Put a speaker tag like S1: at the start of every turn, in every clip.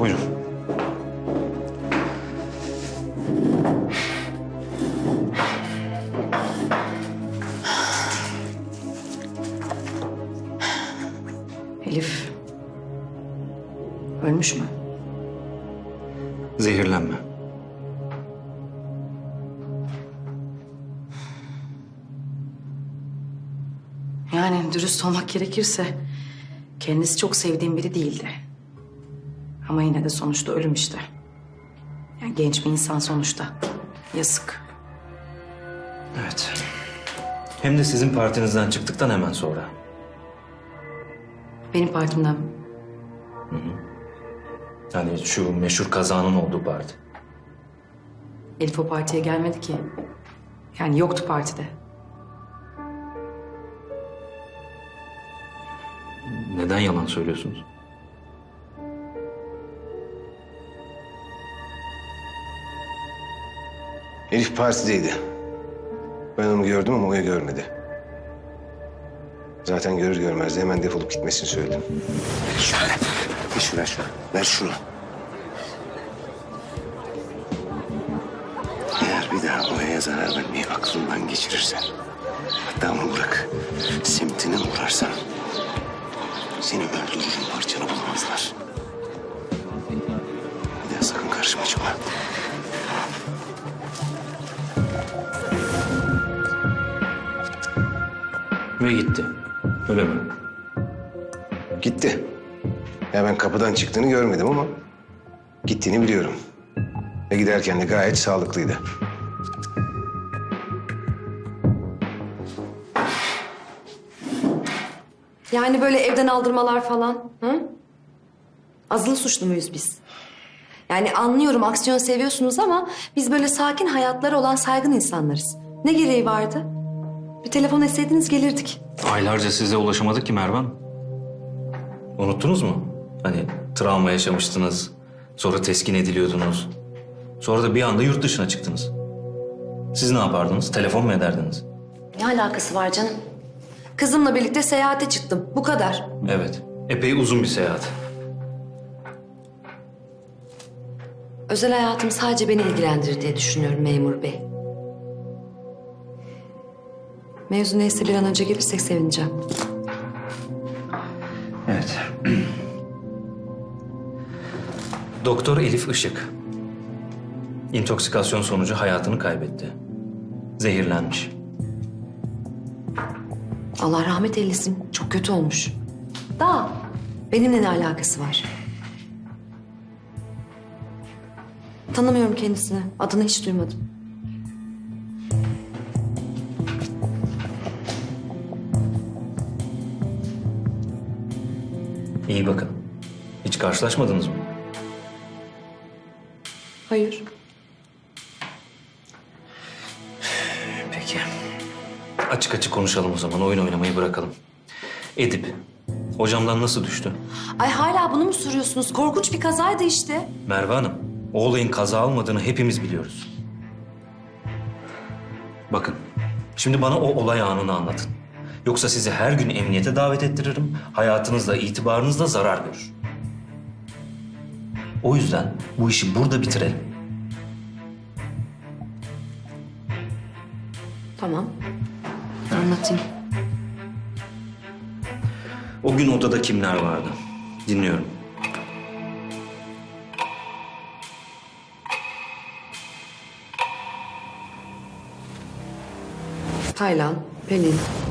S1: Buyurun.
S2: Elif. Ölmüş mü?
S1: Zehirlenme.
S2: Yani dürüst olmak gerekirse kendisi çok sevdiğim biri değildi. Ama yine de sonuçta ölüm işte. Yani genç bir insan sonuçta. Yazık.
S1: Evet. Hem de sizin partinizden çıktıktan hemen sonra.
S2: Benim partimden
S1: Yani şu meşhur kazanın olduğu parti.
S2: Elif o partiye gelmedi ki. Yani yoktu partide.
S1: Neden yalan söylüyorsunuz?
S3: Elif partideydi. Ben onu gördüm ama Oya görmedi. Zaten görür görmez de hemen defolup gitmesini söyledim.
S4: Şöyle. Ver şunu, ver şunu. Ver şunu. Eğer bir daha Oya'ya zarar vermeyi aklından geçirirsen... ...hatta onu bırak, semtine uğrarsan... ...seni öldürürüm, parçanı bulamazlar. Bir daha sakın karşıma çıkma.
S1: Ve gitti. Öyle mi?
S3: Gitti. Ya ben kapıdan çıktığını görmedim ama... ...gittiğini biliyorum. Ve giderken de gayet sağlıklıydı.
S5: Yani böyle evden aldırmalar falan. Hı? Azılı suçlu muyuz biz? Yani anlıyorum aksiyon seviyorsunuz ama biz böyle sakin hayatları olan saygın insanlarız. Ne gereği vardı? Bir telefon etseydiniz gelirdik.
S1: Aylarca size ulaşamadık ki Mervan. Unuttunuz mu? Hani travma yaşamıştınız. Sonra teskin ediliyordunuz. Sonra da bir anda yurt dışına çıktınız. Siz ne yapardınız? Telefon mu ederdiniz?
S5: Ne alakası var canım? Kızımla birlikte seyahate çıktım. Bu kadar.
S1: Evet. Epey uzun bir seyahat.
S5: Özel hayatım sadece beni ilgilendirir diye düşünüyorum memur bey. Mevzu neyse bir an önce gelirsek sevineceğim.
S1: Evet. Doktor Elif Işık. İntoksikasyon sonucu hayatını kaybetti. Zehirlenmiş.
S5: Allah rahmet eylesin. Çok kötü olmuş. Da benimle ne alakası var? Tanımıyorum kendisini. Adını hiç duymadım.
S1: İyi bakın. Hiç karşılaşmadınız mı?
S5: Hayır.
S1: Peki. Açık açık konuşalım o zaman. Oyun oynamayı bırakalım. Edip, hocamdan nasıl düştü?
S5: Ay hala bunu mu soruyorsunuz? Korkunç bir kazaydı işte.
S1: Merve Hanım, o olayın kaza olmadığını hepimiz biliyoruz. Bakın, şimdi bana o olay anını anlatın. Yoksa sizi her gün emniyete davet ettiririm, hayatınızla, itibarınızla zarar görür. O yüzden bu işi burada bitirelim.
S5: Tamam. Anlatayım.
S1: O gün odada kimler vardı? Dinliyorum.
S5: Taylan, Pelin.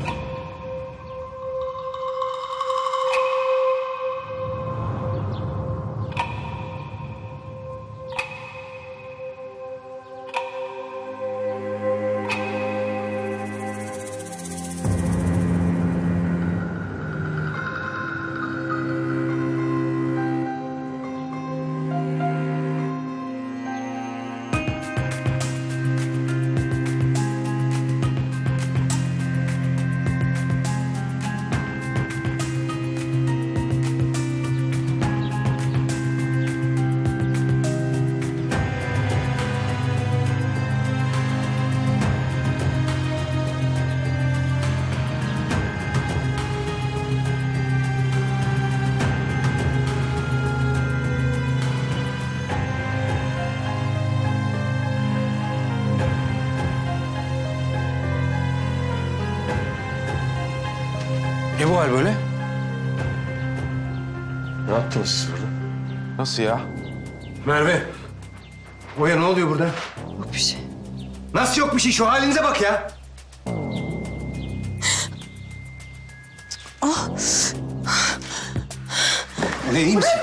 S6: Bu hal böyle?
S3: Ne yaptınız siz burada?
S6: Nasıl ya?
S3: Merve. Oya ne oluyor burada?
S2: Yok bir şey.
S3: Nasıl yok bir şey? Şu halinize bak ya. Ah. Ne iyi misin?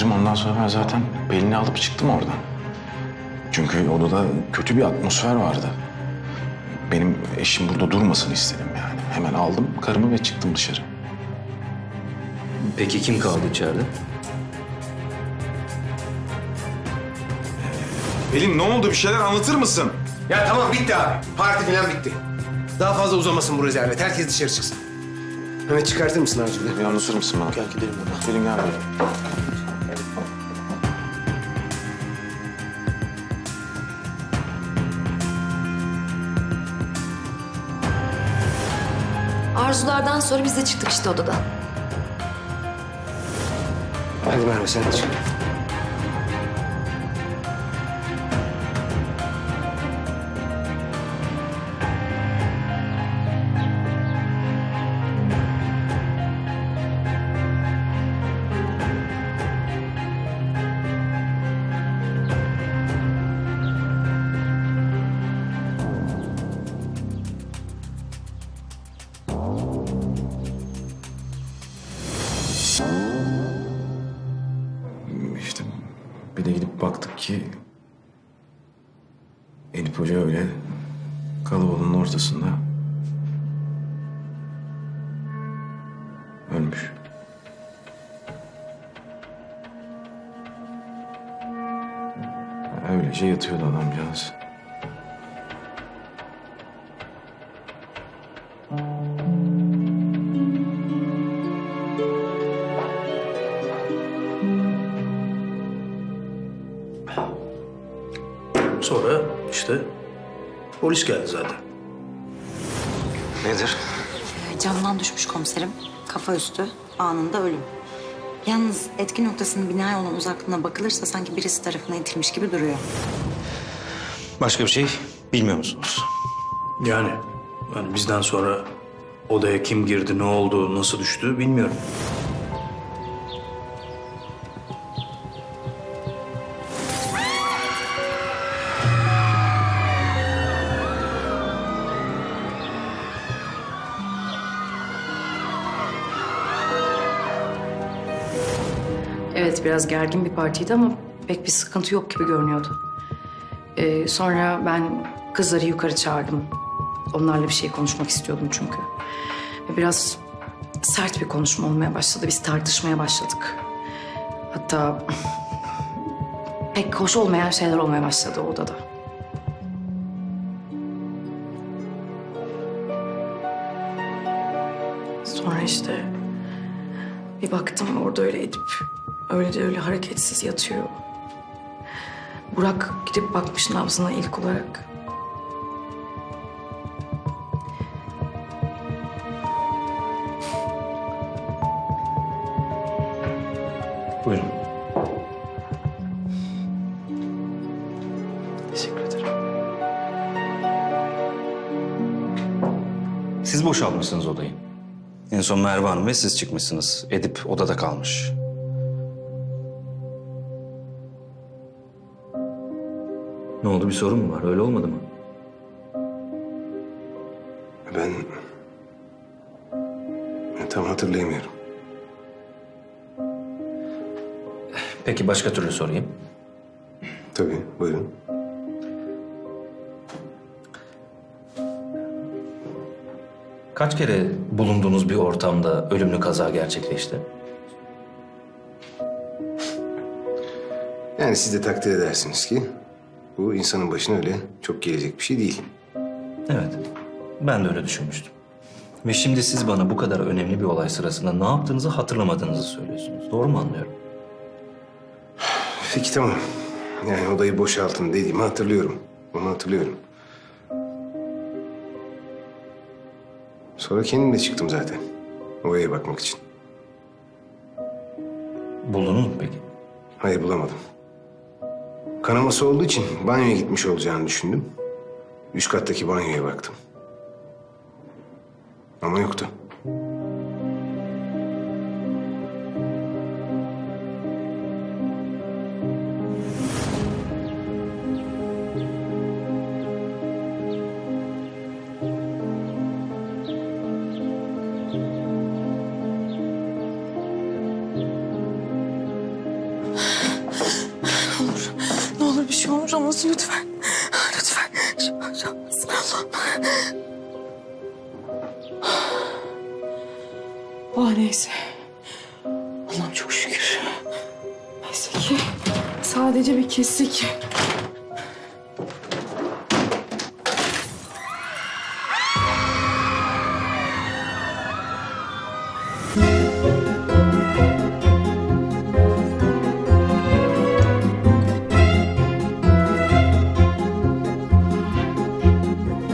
S6: Amirim ondan sonra ben zaten Pelin'i alıp çıktım oradan. Çünkü odada kötü bir atmosfer vardı. Benim eşim burada durmasın istedim yani. Hemen aldım karımı ve çıktım dışarı.
S1: Peki kim kaldı içeride?
S7: Pelin ne oldu? Bir şeyler anlatır mısın?
S3: Ya tamam bitti abi. Parti falan bitti. Daha fazla uzamasın bu rezalet. Herkes dışarı çıksın. Mehmet çıkartır mısın Arzu'yu?
S6: Bir anlatır mısın bana? Gel gidelim buradan. Pelin gel böyle.
S5: Arzulardan sonra biz de çıktık işte odadan.
S3: Hadi Merve sen de çık.
S6: Elif Hoca öyle kalabalığın ortasında ölmüş. Öylece yatıyordu adamcağız.
S8: İşte polis geldi zaten.
S3: Nedir?
S9: Camdan düşmüş komiserim. Kafa üstü. Anında ölüm. Yalnız etki noktasının binaya olan uzaklığına bakılırsa sanki birisi tarafına itilmiş gibi duruyor.
S1: Başka bir şey bilmiyor musunuz?
S8: Yani, yani bizden sonra odaya kim girdi, ne oldu, nasıl düştü bilmiyorum.
S2: Evet biraz gergin bir partiydi ama pek bir sıkıntı yok gibi görünüyordu. Ee, sonra ben kızları yukarı çağırdım. Onlarla bir şey konuşmak istiyordum çünkü. Ve biraz sert bir konuşma olmaya başladı. Biz tartışmaya başladık. Hatta pek hoş olmayan şeyler olmaya başladı odada. Sonra işte bir baktım orada öyle edip öyle de öyle hareketsiz yatıyor. Burak gidip bakmış nabzına ilk olarak.
S1: Buyurun.
S2: Teşekkür ederim.
S1: Siz boşaltmışsınız odayı. En son Merve Hanım ve siz çıkmışsınız. Edip odada kalmış. Ne oldu bir sorun mu var? Öyle olmadı mı?
S3: Ben... ben tam hatırlayamıyorum.
S1: Peki başka türlü sorayım.
S3: Tabii buyurun.
S1: Kaç kere bulunduğunuz bir ortamda ölümlü kaza gerçekleşti?
S3: Yani siz de takdir edersiniz ki bu insanın başına öyle çok gelecek bir şey değil.
S1: Evet. Ben de öyle düşünmüştüm. Ve şimdi siz bana bu kadar önemli bir olay sırasında ne yaptığınızı hatırlamadığınızı söylüyorsunuz. Doğru mu anlıyorum?
S3: Peki tamam. Yani odayı boşaltın dediğimi hatırlıyorum. Onu hatırlıyorum. Sonra kendim de çıktım zaten. Oraya bakmak için.
S1: Buldunuz mu peki?
S3: Hayır bulamadım. Kanaması olduğu için banyoya gitmiş olacağını düşündüm. Üst kattaki banyoya baktım. Ama yoktu.
S2: Olmasın lütfen. Lütfen. Allah'ım. Oh neyse. Allah'ım çok şükür. Neyse ki sadece bir kesik.